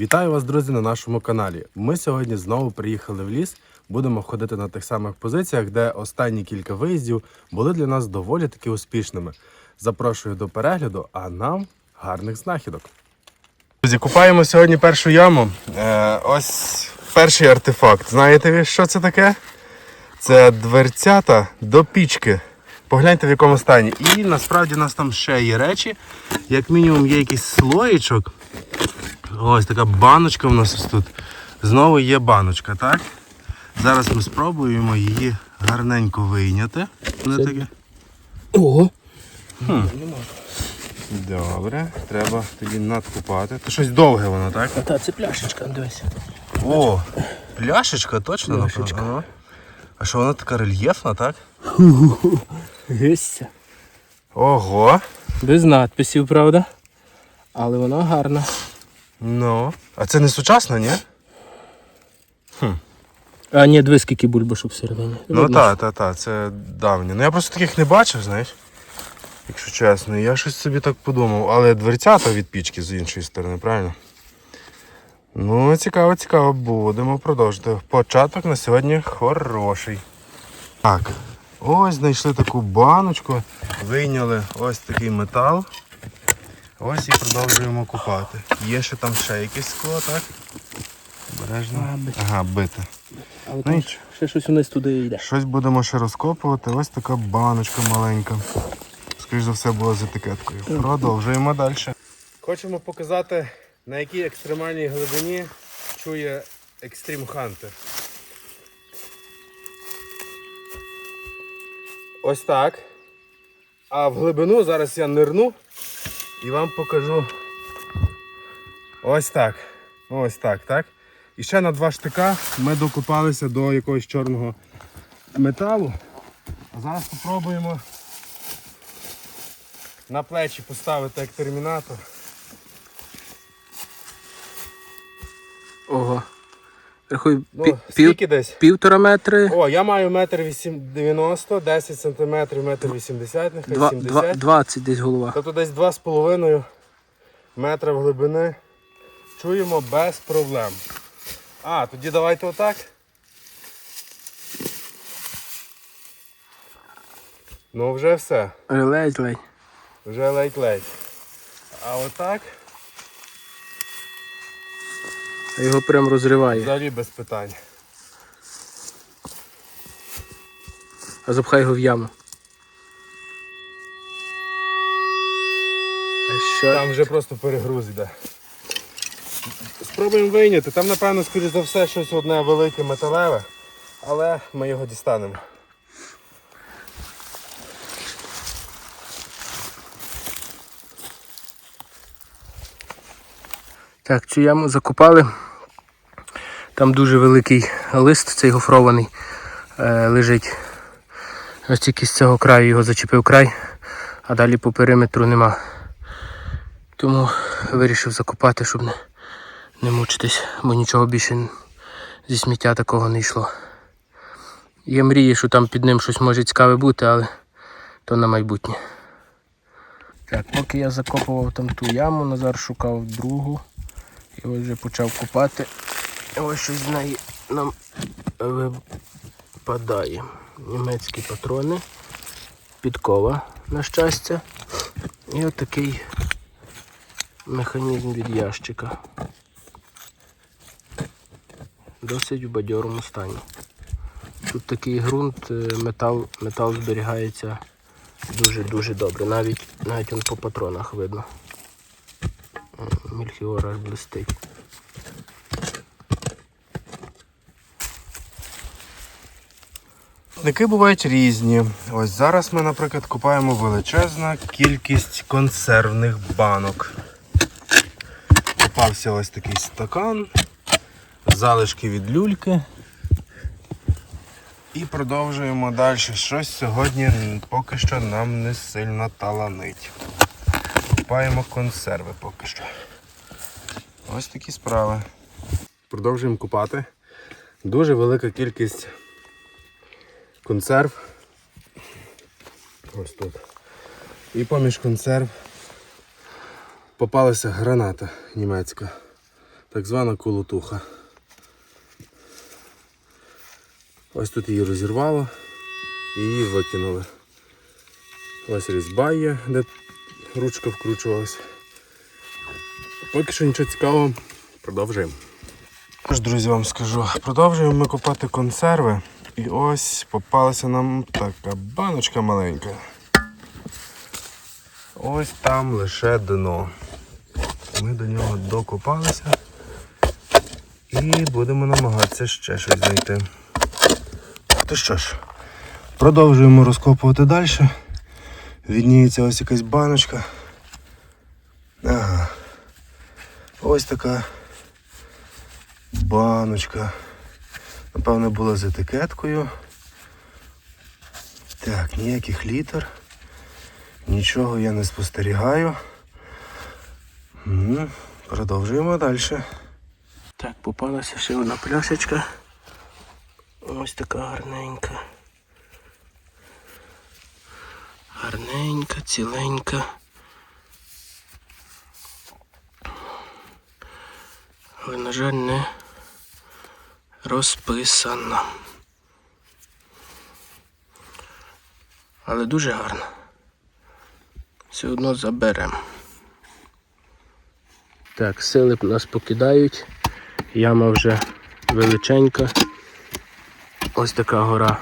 Вітаю вас, друзі, на нашому каналі. Ми сьогодні знову приїхали в ліс. Будемо ходити на тих самих позиціях, де останні кілька виїздів були для нас доволі таки успішними. Запрошую до перегляду, а нам гарних знахідок. Друзі, купаємо сьогодні першу яму. Е, ось перший артефакт. Знаєте ви, що це таке? Це дверцята до пічки. Погляньте в якому стані. І насправді у нас там ще є речі. Як мінімум є якийсь слоєчок. Ось така баночка у нас ось тут. Знову є баночка, так? Зараз ми спробуємо її гарненько вийняти. Воно таке. Ого. Добре, треба тоді надкупати. То щось довге воно, так? А та це пляшечка, дивись. О, пляшечка, точно Пляшечка. Ага. А що вона така рельєфна, так? Гисся. Ого. Без надписів, правда? Але вона гарна. Ну. А це не сучасна, ні? Хм. А ні, дивись, скільки бульбашок всередині. Ну так, так, так, це давнє. Ну я просто таких не бачив, знаєш. Якщо чесно, я щось собі так подумав, але дверцята від пічки з іншої сторони, правильно? Ну, цікаво, цікаво, будемо продовжити. Початок на сьогодні хороший. Так, ось знайшли таку баночку, вийняли ось такий метал. Ось і продовжуємо купати. Є ще там ще якесь скло, так? Обережно. А, бите. Ага, бите. Але Ну, ще щось вниз туди йде. Щось будемо ще розкопувати. Ось така баночка маленька. Скоріше за все була з етикеткою. Продовжуємо далі. Хочемо показати, на якій екстремальній глибині чує Extreme Hunter. Ось так. А в глибину зараз я нирну і вам покажу. Ось так. Ось так, так. І ще на два штика ми докопалися до якогось чорного металу. А зараз спробуємо на плечі поставити як термінатор. Ого. Рахуй, Ну, пів, скільки десь? півтора метри. О, я маю метр вісім- 90, 10 сантиметрів, метр 80, нехай Два, 70. два, 20 десь голова. Тобто десь 2,5 метра в глибини. Чуємо без проблем. А, тоді давайте отак. Ну вже все. Ледь, ледь. Вже ледь-ледь. А отак Його прям розриває. взагалі без питань. А запхай його в яму. А що? Там вже просто перегруз йде. Спробуємо вийняти. Там, напевно, скоріш за все, щось одне велике металеве, але ми його дістанемо. Так, цю яму закопали. Там дуже великий лист, цей гофрований, е, лежить. Ось тільки з цього краю його зачепив край, а далі по периметру нема. Тому вирішив закопати, щоб не, не мучитись, бо нічого більше зі сміття такого не йшло. Є мрії, що там під ним щось може цікаве бути, але то на майбутнє. Так, поки я закопував там ту яму, Назар шукав другу. І ось вже почав купати. Ось щось з неї нам випадає. Німецькі патрони, підкова, на щастя. І отакий механізм від ящика. Досить в бадьорому стані. Тут такий ґрунт, е, метал, метал зберігається дуже-дуже добре. Навіть навіть он по патронах видно. Мільхіор аж блистить. Ники бувають різні. Ось зараз ми, наприклад, купаємо величезна кількість консервних банок. Попався ось такий стакан, залишки від люльки. І продовжуємо далі. Щось сьогодні поки що нам не сильно таланить. Купаємо консерви поки що. Ось такі справи. Продовжуємо купати. Дуже велика кількість консерв. Ось тут. І поміж консерв попалася граната німецька. Так звана колотуха. Ось тут її розірвало і її викинули. Ось різьба є, де ручка вкручувалася. Поки що нічого цікавого, продовжуємо. Тож, друзі, вам скажу, продовжуємо ми купати консерви. І ось попалася нам така баночка маленька. Ось там лише дно. Ми до нього докопалися і будемо намагатися ще щось знайти. То що ж, продовжуємо розкопувати далі. Відніється ось якась баночка. Ага. Ось така баночка. Напевно, була з етикеткою. Так, ніяких літер. Нічого я не спостерігаю. Продовжуємо далі. Так, попалася ще одна пляшечка. Ось така гарненька. Гарненька, ціленька. Але, на жаль, не розписана. Але дуже гарна. Все одно заберемо. Так, сили нас покидають. Яма вже величенька. Ось така гора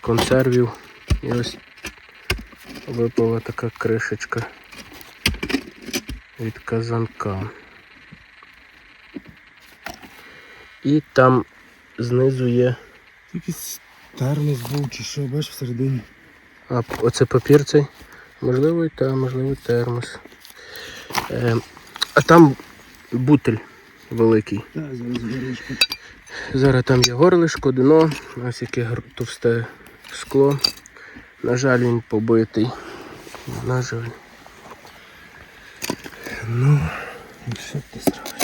консервів. І ось випала така кришечка від казанка. І там знизу є. Якийсь термос був чи що, бачиш всередині. А оце папір цей. Можливо і та, можливо, термос. Е, а там бутель великий. Так, зараз. Зараз там є горлишко, дно, ось яке товсте скло. На жаль, він побитий. На жаль. Ну, і що ти зробиш?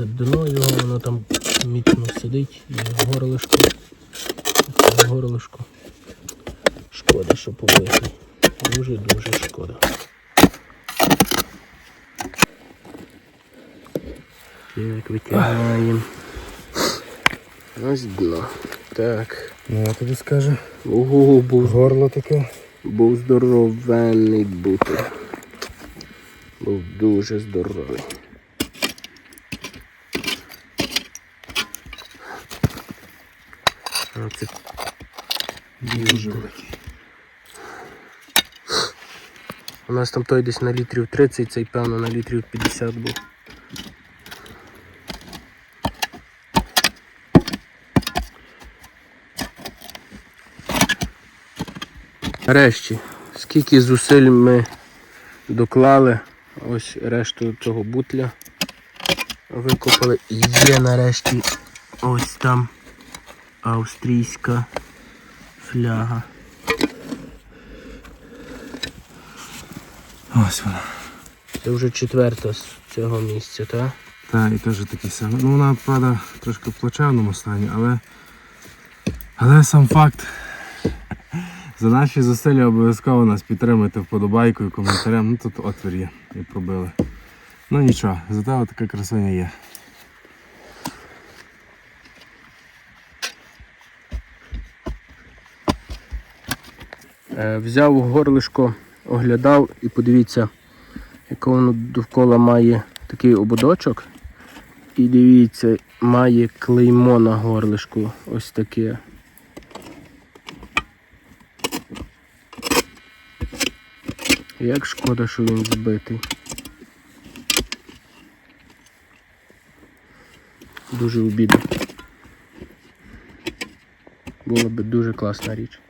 Це дно його, воно там міцно сидить, і горлишко. Це горлишко. Шкода, що побитий. Дуже-дуже шкода. Так, витягаємо. Ось дно. Так. Ну, я тобі скажу. Ого, був Горло таке. Був здоровенний бути. Був дуже здоровий. А це Дуже великий. У нас там той десь на літрів 30, цей певно на літрів 50 був. Нарешті, скільки зусиль ми доклали, ось решту цього бутля викопали. і Є нарешті ось там австрійська фляга. Ось вона. Це вже четверта з цього місця, так? Так, і теж такий самий. Ну, вона, правда, трошки в плачевному стані, але. Але сам факт. За наші зусилля обов'язково нас підтримуйте вподобайкою, коментарем. Ну тут отвір є і пробили. Ну нічого, зато така красуня є. Взяв горлишко, оглядав і подивіться, яке воно довкола має такий ободочок. І дивіться, має клеймо на горлишку. Ось таке. Як шкода, що він збитий. Дуже обідно. Була би дуже класна річ.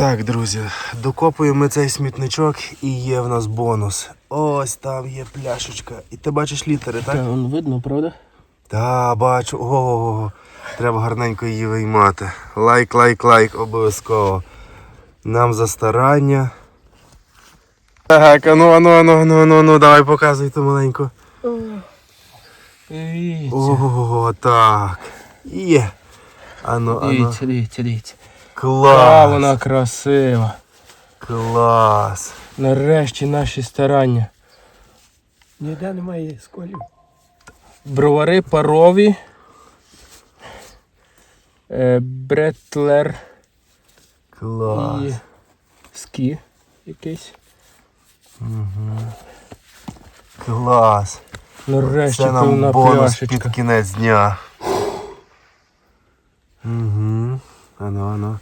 Так, друзі, докопуємо цей смітничок і є в нас бонус. Ось там є пляшечка. І ти бачиш літери, так? Так, воно видно, правда? Та, бачу. Ого, треба гарненько її виймати. Лайк, лайк, лайк, обов'язково. Нам за старання. Так, ану, ану, ану, ану, ану, ану, давай показуй ту маленьку. Ого, так. Є. Ану, ану. Дивіться, дивіться, дивіться. А, Клас! вона красива. Клас! Нарешті наші старання. Ніде немає сколів. Бровари парові. Е, Бретлер Клас! і скі якийсь. Клас! Нарешті Це нам бонус пляшечка. під кінець дня. Угу. Ану, ану.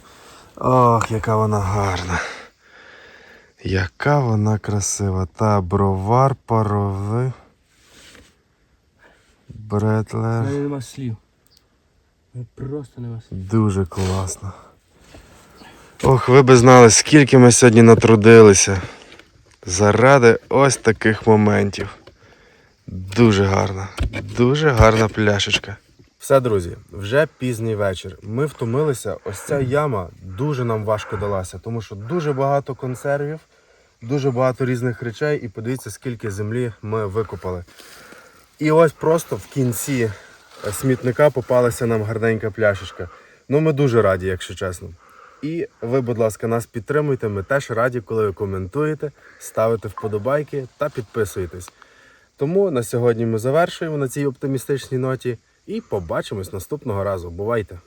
Ох, яка вона гарна. Яка вона красива. Та бровар паровий. Бретлер. мене нема слів. Ну, Просто нема слів. Дуже класно. Ох, ви би знали, скільки ми сьогодні натрудилися. Заради ось таких моментів. Дуже гарна, дуже гарна пляшечка. Все, друзі, вже пізній вечір. Ми втомилися. Ось ця яма дуже нам важко далася, тому що дуже багато консервів, дуже багато різних речей, і подивіться, скільки землі ми викопали. І ось просто в кінці е, смітника попалася нам гарненька пляшечка. Ну, ми дуже раді, якщо чесно. І ви, будь ласка, нас підтримуйте. Ми теж раді, коли ви коментуєте, ставите вподобайки та підписуєтесь. Тому на сьогодні ми завершуємо на цій оптимістичній ноті і побачимось наступного разу. Бувайте!